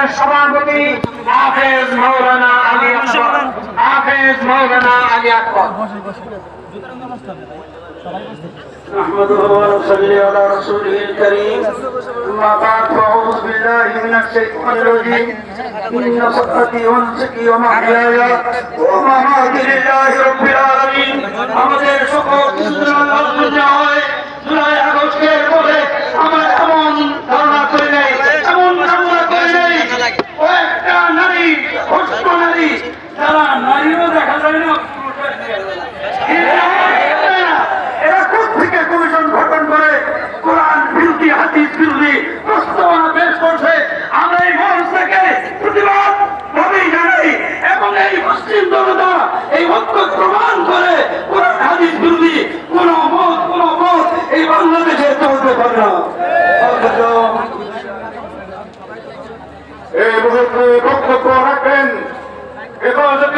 পরিষদের সভাপতি হাফেজ মৌলানা আলী আকবর হাফেজ মৌলানা আলী আকবর نحمده ونصلي على رسوله الكريم أما بعد فأعوذ بالله من الشيطان الرجيم إن صلاتي ونسكي ومحياي ومماتي لله رب العالمين আমাদের সকল কিছুদিন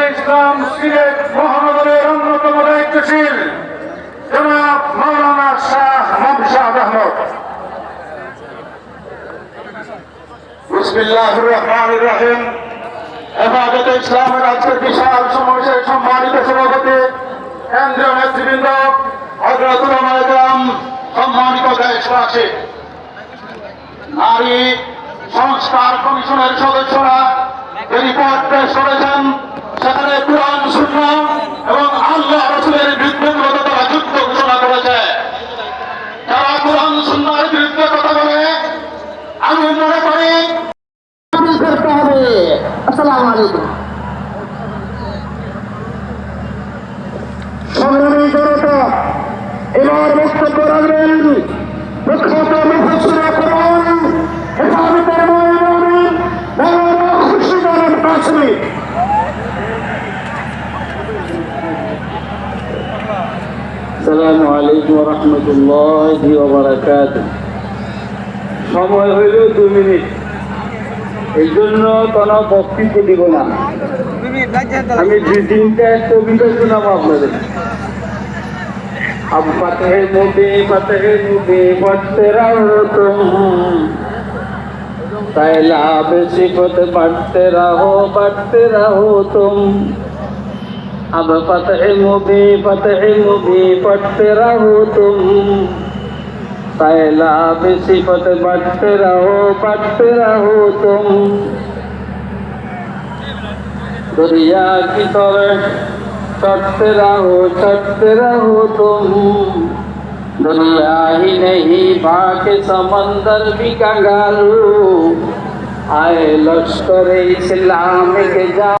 হেফাজতে ইসলাম সিলেট মহানগরের অন্যতম দায়িত্বশীল জনাব মৌলানা শাহ মমশাদ আহমদ। সংস্কার কমিশনের সদস্যরা রিপোর্ট পেশ করেছেন। এবার বক্তব্য রাখবেন। প্রখ্যাত মুফাসসির কোরআন হেফাজতের মৌলানা মৌলানা সময় হইল দু মিনিট। এই জন্য কোনো দিব না। আমি দুই তিনটা কবিতা শোনাবো আপনাদের। अब फतेह मुबे फतेह मुबे पढ़ते रहो तुम सैलाब सिफत बढ़ते रहो बढ़ते रहो तुम अब फतेह मुबे फतेह मुबे पढ़ते रहो तुम सैलाब सिफत बढ़ते रहो बढ़ते रहो तुम दुनिया की तरह चढ़ते रहो, सत्य रहो तुम। दुनिया ही नहीं, बाके समंदर भी कंगारू आए लश्कर इस्लाम के जा